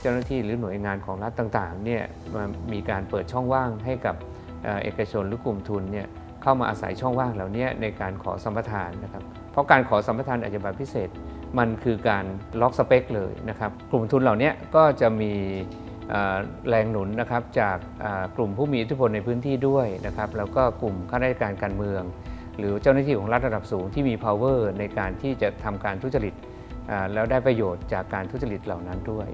เจ้าหน้าที่หรือหน่วยงานของรัฐต่างๆเนี่ยมามีการเปิดช่องว่างให้กับเอกชนหรือกลุ่มทุนเนี่ยเข้ามาอาศัยช่องว่างเหล่านี้ในการขอสัมปทานนะครับ เพราะการขอสัมปทานอาชญาบัตรพิเศษ มันคือการล็อกสเปคเลยนะครับ กลุ่มทุนเหล่านี้ก็จะมีแรงหนุนนะครับจากกลุ่มผู้มีอิทธิพลในพื้นที่ด้วยนะครับแล้วก็กลุ่มข้าราชการการเมือง หรือเจ้าหน้าที่ของรัฐระดับสูงที่มี power ในการที่จะทำการทุจริตแล้วได้ประโยชน์จากการทุจริตเหล่านั้นด้วย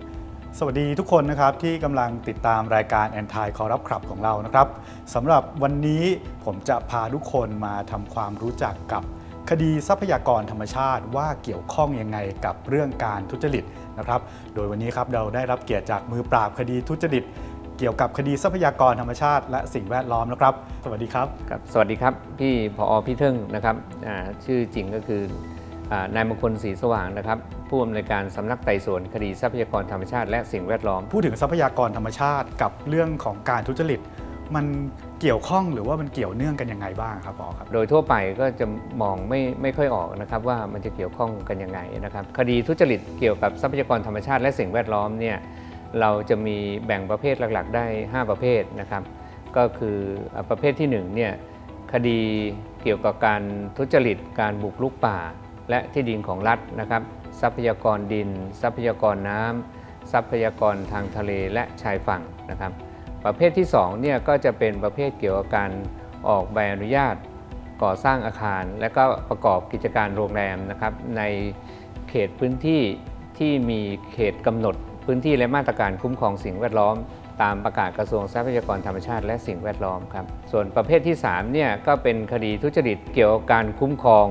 สวัสดีทุกคนนะครับที่กำลังติดตามรายการ Anti Corrupt Club ของเรานะครับสำหรับวันนี้ผมจะพาทุกคนมาทำความรู้จักกับคดีทรัพยากรธรรมชาติว่าเกี่ยวข้องยังไงกับเรื่องการทุจริตนะครับ โดยวันนี้ครับเราได้รับเกียรติจากมือปราบคดีทุจริต เกี่ยวกับคดีทรัพยากรธรรมชาติ และสิ่งแวดล้อมนะครับ สวัสดีครับ ครับสวัสดีครับ พี่พอพี่เทิงนะครับอ่าชื่อจริงก็คือ นายมงคลศรีสว่างนะครับผู้อำนวยการสำนักไต่สวนคดีทรัพยากรธรรมชาติและสิ่งแวดล้อม พูดถึงทรัพยากรธรรมชาติกับเรื่องของการทุจริต มันเกี่ยวข้องหรือว่ามันเกี่ยวเนื่องกันยังไงบ้างครับหมอครับ โดยทั่วไปก็จะมองไม่ไม่ค่อยออกนะครับว่ามันจะเกี่ยวข้องกันยังไงนะครับคดีทุจริตเกี่ยวกับทรัพยากรธรรมชาติและสิ่งแวดล้อมเนี่ยเราจะมีแบ่งประเภทหลักๆ ได้ 5 ประเภทนะครับ ก็คืออ่าประเภทที่1เนี่ยคดีเกี่ยวกับการทุจริตการบุกรุกป่า และที่ดินของรัฐนะครับ ทรัพยากรดิน ทรัพยากรน้ำทรัพยากรทางทะเลและชายฝั่งนะครับ ประเภทที่2เนี่ยก็จะเป็นประเภทเกี่ยวกับการออกใบอนุญาต ก่อสร้างอาคาร และก็ประกอบกิจการโรงแรมนะครับ ในเขตพื้นที่ที่มีเขตกำหนด พื้นที่และมาตรการคุ้มครองสิ่งแวดล้อมตามประกาศกระทรวงทรัพยากรธรรมชาติและสิ่งแวดล้อมครับ ส่วนประเภทที่3เนี่ยก็เป็นคดีทุจริตเกี่ยวกับการคุ้มครอง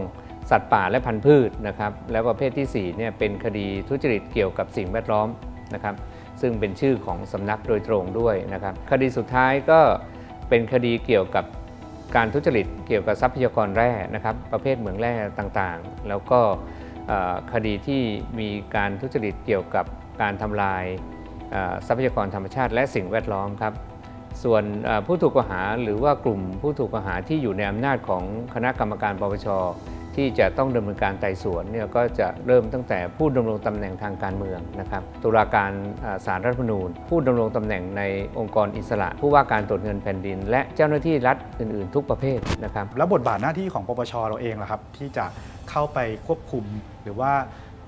สัตว์ป่าและพันธุ์พืชนะครับแล้วประเภทที่4เนี่ยเป็นคดีทุจริตเกี่ยวกับสิ่งแวดล้อมนะครับซึ่งเป็นชื่อของสำนักโดยตรงด้วยนะครับคดีสุดท้ายก็เป็นคดีเกี่ยวกับการทุจริตเกี่ยวกับทรัพยากรแร่นะครับประเภทเหมืองแร่ต่างๆ แล้วก็คดีที่มีการทุจริตเกี่ยวกับการทำลายทรัพยากรธรรมชาติ และสิ่งแวดล้อมครับส่วนผู้ถูกกล่าวหาหรือว่ากลุ่มผู้ถูกกล่าวหาที่อยู่ในอำนาจของคณะกรรมการปปช ที่จะต้องดำเนินการไต่สวนเนี่ยก็จะเริ่มตั้งแต่ผู้ดำรงตำแหน่งทางการเมืองนะครับตุลาการอ่าศาลรัฐธรรมนูญ ผู้ดำรงตำแหน่งในองค์กรอิสระ ผู้ว่าการตรวจเงินแผ่นดิน และเจ้าหน้าที่รัฐอื่น ๆ ทุกประเภทนะครับแล้วบทบาทหน้าที่ของปปชเราเองล่ะครับ ที่จะเข้าไปควบคุมหรือว่า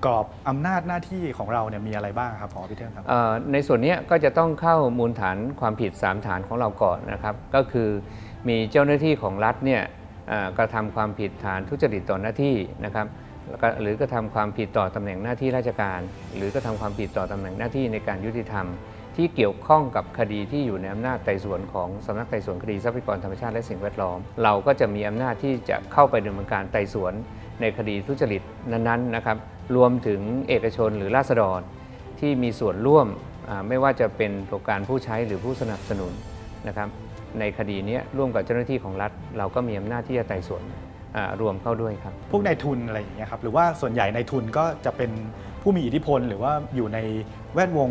กรอบอำนาจหน้าที่ของเราเนี่ยมีอะไรบ้างครับหมอพี่เทิงครับเอ่อในส่วนเนี้ยก็จะต้องเข้ามูลฐานความผิด 3 ฐานของเราก่อนนะครับ ก็คือมีเจ้าหน้าที่ของรัฐเนี่ยเอ่อ กระทำความผิดฐานทุจริตต่อหน้าที่นะครับหรือกระทำความผิดต่อตำแหน่งหน้าที่ราชการ หรือกระทำความผิดต่อตำแหน่งหน้าที่ในการยุติธรรม ที่เกี่ยวข้องกับคดีที่อยู่ในอำนาจไต่สวนของสำนักไต่สวนคดีทรัพยากรธรรมชาติและสิ่งแวดล้อม เราก็จะมีอำนาจที่จะเข้าไปดำเนินการไต่สวนในคดีทุจริตนั้นๆนะครับรวมถึงเอกชนหรือราษฎรที่มีส่วนร่วมไม่ว่าจะเป็นตัวการผู้ใช้หรือผู้สนับสนุนนะครับ ในคดีเนี้ยร่วมกับเจ้าหน้าที่ของรัฐ เราก็มีอำนาจที่จะไต่สวนอ่ารวมเข้าด้วยครับ พวกนายทุนอะไรอย่างเงี้ยครับหรือว่าส่วนใหญ่นายทุนก็จะเป็นผู้มีอิทธิพล หรือว่าอยู่ในแวดวง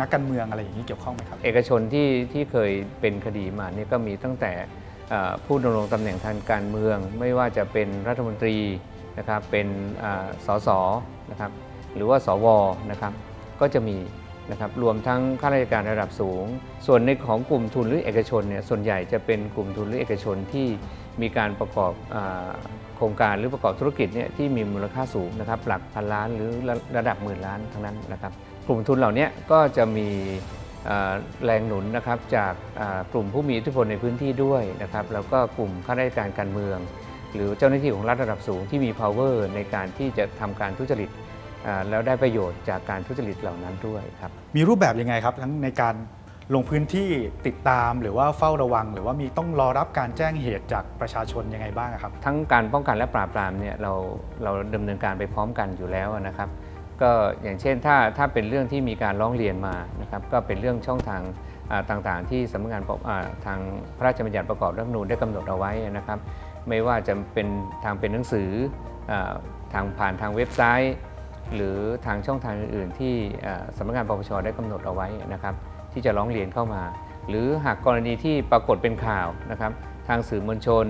นักการเมืองอะไรอย่างนี้เกี่ยวข้องไหมครับ เอกชนที่ที่เคยเป็นคดีมาเนี่ยก็มีตั้งแต่อ่าผู้ดำรงตำแหน่งทางการเมือง ไม่ว่าจะเป็นรัฐมนตรีนะครับเป็นอ่าสสนะครับหรือว่าสวนะครับก็จะมี นะครับรวมทั้งข้าราชการระดับสูง ส่วนในของกลุ่มทุนหรือเอกชนเนี่ยส่วนใหญ่จะเป็นกลุ่มทุนหรือเอกชนที่มีการประกอบอโครงการหรือประกอบธุรกิจเนี่ยที่มีมูลค่าสูงนะครับหลักพันล้านหรือระดับหมื่นล้านทั้งนั้นนะครับกลุ่มทุนเหล่านี้ก็จะมีแรงหนุนนะครับจากกลุ่มผู้มีอิทธิพลในพื้นที่ด้วยนะครับแล้วก็กลุ่มข้าราชการการเมือง หรือเจ้าหน้าที่ของรัฐระดับสูงที่มี power ในการที่จะทำการทุจริต แล้วได้ประโยชน์จากการทุจริตเหล่านั้นด้วยครับมีรูปแบบยังไงครับทั้งในการลงพื้นที่ติดตามหรือว่าเฝ้าระวัง หรือว่ามีต้องรอรับการแจ้งเหตุจากประชาชนยังไงบ้างครับ ทั้งการป้องกันและปราบปรามเนี่ยเราเราดำเนินการไปพร้อมกันอยู่แล้วนะครับ ก็อย่างเช่นถ้าถ้าเป็นเรื่องที่มีการร้องเรียนมานะครับก็เป็นเรื่องช่องทางอ่าต่างๆ ที่สำนักงานปกอ่าทางพระราชบัญญัติประกอบรัฐธรรมนูญได้กำหนดเอาไว้นะครับ ไม่ว่าจะเป็นทางเป็นหนังสืออาทางผ่านทางเว็บไซต์ หรือทางช่องทางอื่นๆ ที่สำนักงานปปชได้กำหนดเอาไว้นะครับที่จะร้องเรียนเข้ามา หรือหากกรณีที่ปรากฏเป็นข่าวนะครับทางสื่อมวลชน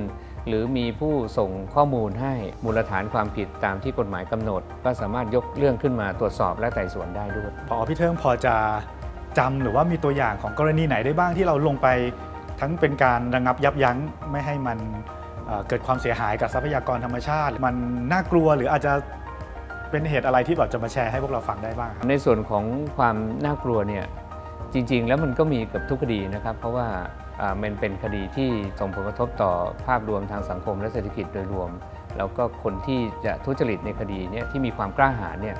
หรือมีผู้ส่งข้อมูลให้มูลฐานความผิดตามที่กฎหมายกำหนด ก็สามารถยกเรื่องขึ้นมาตรวจสอบและไต่สวนได้ด้วยพอพี่เทิงพอจะจำหรือว่ามีตัวอย่างของกรณีไหนได้บ้างที่เราลงไปทั้งเป็นการระงับยับยั้งไม่ให้มันเเกิดความเสียหายกับทรัพยากรธรรมชาติ มันน่ากลัวหรืออาจจะ เป็นเหตุอะไรที่แบบจะมาแชร์ให้พวกเราฟังได้บ้างครับ ในส่วนของความน่ากลัวเนี่ยจริง ๆ แล้วมันก็มีเกับทุกคดีนะครับ เพราะว่าอ่ามันเป็นคดีที่ส่งผลกระทบต่อภาพรวมทางสังคมและเศรษฐกิจโดยรวม แล้วก็คนที่จะทุจริตในคดีเนี่ยที่มีความกล้าหาญเนี่ย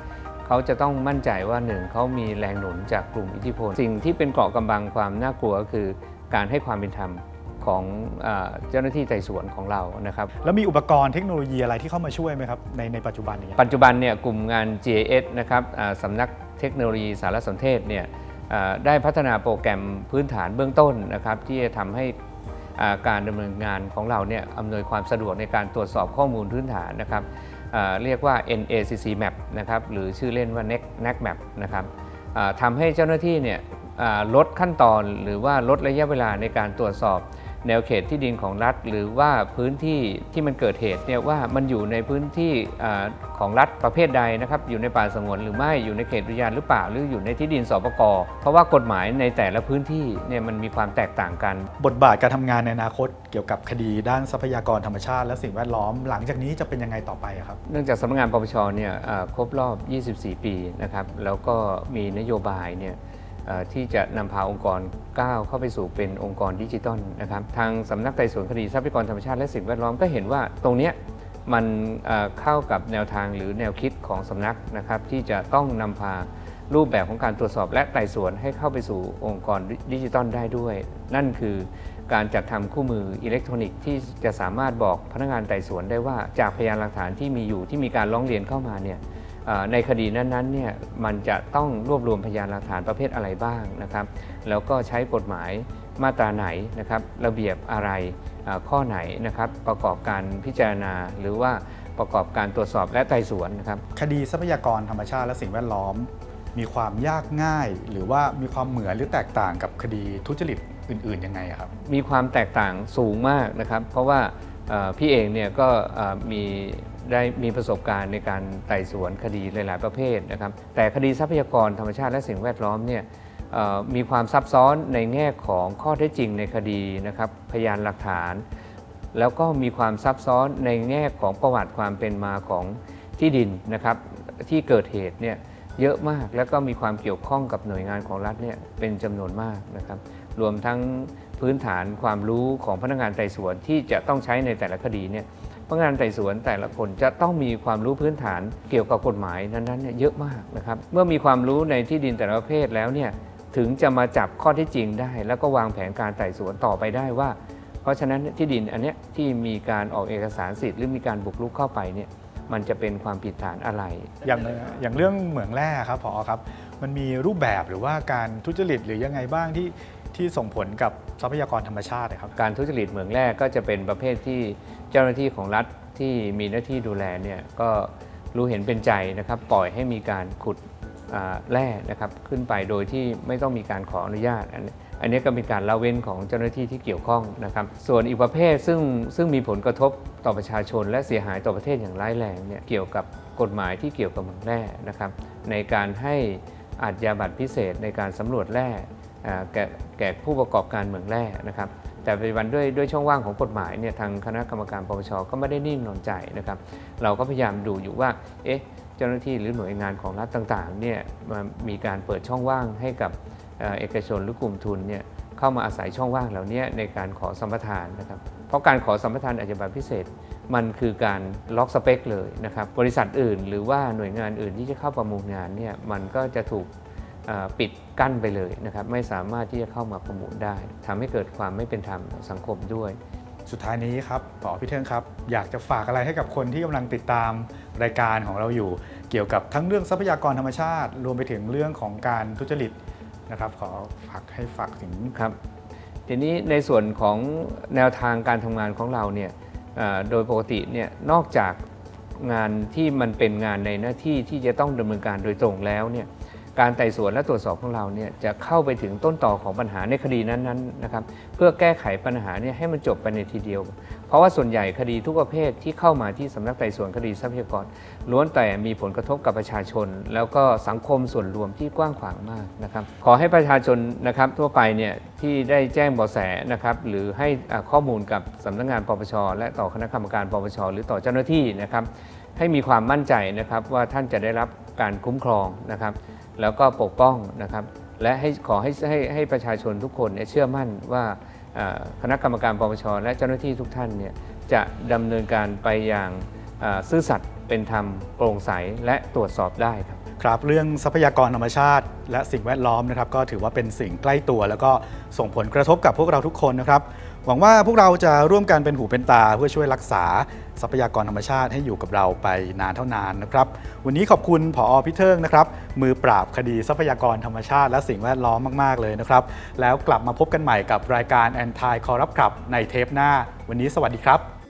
เขาจะต้องมั่นใจว่าหนึ่งเขามีแรงหนุนจากกลุ่มอิทธิพล สิ่งที่เป็นเกราะกำบังความน่ากลัวก็คือการให้ความเป็นธรรม ของอาเจ้าหน้าที่ไต่สวนของเรานะครับแล้วมีอุปกรณ์เทคโนโลยีอะไรที่เข้ามาช่วยไหมครับในในปัจจุบันนี้ปัจจุบันเนี่ยกลุ่มงาน GIS นะครับอ่าสำนักเทคโนโลยีสารสนเทศเนี่ยอ่าได้พัฒนาโปรแกรมพื้นฐานเบื้องต้นนะครับที่จะทำให้อ่าการดำเนินงานของเราเนี่ยอำนวยความสะดวกในการตรวจสอบข้อมูลพื้นฐานนะครับอ่าเรียกว่า NACC Map นะครับหรือชื่อเล่นว่า NAC NAC Map นะครับอ่าทำให้เจ้าหน้าที่เนี่ยอ่าลดขั้นตอนหรือว่าลดระยะเวลาในการตรวจสอบ แนวเขตที่ดินของรัฐ หรือว่าพื้นที่ที่มันเกิดเหตุเนี่ยว่ามันอยู่ในพื้นที่อาของรัฐประเภทใดนะครับอยู่ในป่าสงวนหรือไม่อยู่ในเขตอุทยานหรือเปล่าหรืออยู่ในที่ดินสปกเพราะว่ากฎหมายในแต่ละพื้นที่เนี่ยมันมีความแตกต่างกัน บทบาทการทำงานในอนาคตเกี่ยวกับคดีด้านทรัพยากรธรรมชาติ และสิ่งแวดล้อม หลังจากนี้จะเป็นยังไงต่อไปอะครับเนื่องจากสำนักงานปปชเนี่ยอ่าครบรอบ 24 ปีนะครับแล้วก็มีนโยบายเนี่ยอ่า ที่จะนำพาองค์กรก้าวเข้าไปสู่เป็นองค์กรดิจิตอลนะครับทางสำนักไต่สวนคดีทรัพยากรธรรมชาติและสิ่งแวดล้อมก็เห็นว่าตรงนี้มันเข้ากับแนวทางหรือแนวคิดของสำนักนะครับที่จะต้องนำพารูปแบบของการตรวจสอบและไต่สวนให้เข้าไปสู่องค์กรดิจิตอลได้ด้วย นั่นคือการจัดทำคู่มืออิเล็กทรอนิกส์ที่จะสามารถบอกพนักงานไต่สวนได้ว่าจากพยานหลักฐานที่มีอยู่ที่มีการร้องเรียนเข้ามาเนี่ย ในคดีนั้นๆเนี่ยมันจะต้องรวบรวมพยานหลักฐานประเภทอะไรบ้างนะครับ แล้วก็ใช้กฎหมายมาตราไหนนะครับระเบียบอะไรเอ่อข้อไหนนะครับประกอบการพิจารณาหรือว่าประกอบการตรวจสอบและไต่สวนนะครับคดีทรัพยากรธรรมชาติและสิ่งแวดล้อม มีความยากง่าย หรือว่ามีความเหมือนหรือแตกต่างกับคดีทุจริตอื่นๆยังไงอะครับมีความแตกต่างสูงมากนะครับ เพราะว่าเอ่อพี่เองเนี่ยก็เอ่อมี ได้มีประสบการณ์ในการไต่สวนคดีหลาย ๆ ประเภทนะครับ แต่คดีทรัพยากรธรรมชาติและสิ่งแวดล้อมเนี่ยมีความซับซ้อนในแง่ของข้อเท็จจริงในคดีนะครับ พยานหลักฐาน แล้วก็มีความซับซ้อนในแง่ของประวัติความเป็นมาของที่ดินนะครับ ที่เกิดเหตุเนี่ยเยอะมากแล้วก็มีความเกี่ยวข้องกับหน่วยงานของรัฐเนี่ยเป็นจำนวนมากนะครับ รวมทั้งพื้นฐานความรู้ของพนักงานไต่สวนที่จะต้องใช้ในแต่ละคดีเนี่ย นักงานไต่สวนแต่ละคนจะต้องมีความรู้พื้นฐานเกี่ยวกับกฎหมายนั้นๆเนี่ยเยอะมากนะครับ เมื่อมีความรู้ในที่ดินแต่ละประเภทแล้วเนี่ยถึงจะมาจับข้อที่จริงได้ แล้วก็วางแผนการไต่สวนต่อไปได้ว่า เพราะฉะนั้นที่ดินอันเนี้ยที่มีการออกเอกสารสิทธิ์หรือมีการบุกรุกเข้าไปเนี่ยมันจะเป็นความผิดฐานอะไร อย่างอย่างเรื่องเหมืองแร่ครับพอครับ มันมีรูปแบบหรือว่าการทุจริตหรือยังไงบ้างที่ที่ส่งผลกับทรัพยากรธรรมชาติครับ การทุจริตเหมืองแร่ก็จะเป็นประเภทที่เจ้าหน้าที่ของรัฐที่มีหน้าที่ดูแลเนี่ยก็รู้เห็นเป็นใจนะครับ ปล่อยให้มีการขุดแร่นะครับขึ้นไปโดยที่ไม่ต้องมีการขออนุญาต อันนี้ก็เป็นการละเว้นของเจ้าหน้าที่ที่เกี่ยวข้องนะครับ ส่วนอีกประเภทซึ่งซึ่งมีผลกระทบต่อประชาชน และเสียหายต่อประเทศอย่างร้ายแรงเนี่ยเกี่ยวกับกฎหมายที่เกี่ยวกับเมืองแร่นะครับในการให้ อาชญาบัตรพิเศษในการสำรวจแร่แก่แก่ผู้ประกอบการเหมืองแร่นะครับแต่ปัจจุบันด้วยด้วยช่องว่างของกฎหมายเนี่ยทางคณะกรรมการปปชก็ไม่ได้นิ่งนอนใจนะครับ เราก็พยายามดูอยู่ว่าเอ๊ะเจ้าหน้าที่หรือหน่วยงานของรัฐต่างๆเนี่ยมามีการเปิดช่องว่างให้กับเอกชนหรือกลุ่มทุนเนี่ยเข้ามาอาศัยช่องว่างเหล่านี้ในการขอสัมปทานนะครับ เพราะการขอสัมปทานอาชญาบัตรพิเศษ มันคือการล็อกสเปคเลยนะครับบริษัทอื่น หรือว่าหน่วยงานอื่นที่จะเข้าประมูลงานเนี่ยมันก็จะถูกเอ่อปิดกั้นไปเลยนะครับไม่สามารถที่จะเข้ามาประมูลได้ทำให้เกิดความไม่เป็นธรรมต่อสังคมด้วย สุดท้ายนี้ครับพอพี่เทิงครับ อยากจะฝากอะไรให้กับคนที่กำลังติดตามรายการของเราอยู่ เกี่ยวกับทั้งเรื่องทรัพยากรธรรมชาติ รวมไปถึงเรื่องของการทุจริตนะครับ ขอฝากให้ฝากถึงครับ ทีนี้ในส่วนของแนวทางการทำงานของเราเนี่ยเอ่อ โดยปกติเนี่ยนอกจากงานที่มันเป็นงานในหน้าที่ที่จะต้องดำเนินการโดยตรงแล้วเนี่ย การไต่สวนและตรวจสอบของเราเนี่ยจะเข้าไปถึงต้นต่อของปัญหาในคดีนั้นๆนะครับเพื่อแก้ไขปัญหาเนี่ยให้มันจบไปในทีเดียว เพราะว่าส่วนใหญ่คดีทุกประเภทที่เข้ามาที่สำนักไต่สวนคดีทรัพยากรล้วนแต่มีผลกระทบกับประชาชน แล้วก็สังคมส่วนรวมที่กว้างขวางมากนะครับขอให้ประชาชนนะครับทั่วไปเนี่ยที่ได้แจ้งเบาะแสนะครับหรือให้ข้อมูลกับสำนักงานปปชและต่อคณะกรรมการปปชหรือต่อเจ้าหน้าที่นะครับ ให้มีความมั่นใจนะครับว่าท่านจะได้รับการคุ้มครองนะครับ แล้วก็ปกป้องนะครับ และให้ขอให้ให้ให้ประชาชนทุกคนเนี่ยเชื่อมั่นว่าคณะกรรมการปปชและเจ้าหน้าที่ทุกท่านเนี่ยจะดำเนินการไปอย่างซื่อสัตย์เป็นธรรมโปร่งใสและตรวจสอบได้ครับครับเรื่องทรัพยากรธรรมชาติ และสิ่งแวดล้อมนะครับก็ถือว่าเป็นสิ่งใกล้ตัว แล้วก็ส่งผลกระทบกับพวกเราทุกคนนะครับ หวังว่าพวกเราจะร่วมกันเป็นหูเป็นตา เพื่อช่วยรักษาทรัพยากรธรรมชาติให้อยู่กับเราไปนานเท่านานนะครับ วันนี้ขอบคุณผอพิเทิงนะครับ มือปราบคดีทรัพยากรธรรมชาติ และสิ่งแวดล้อมมาก ๆ เลยนะครับ แล้วกลับมาพบกันใหม่กับรายการ Anti Corrupt Club ในเทปหน้า วันนี้สวัสดีครับ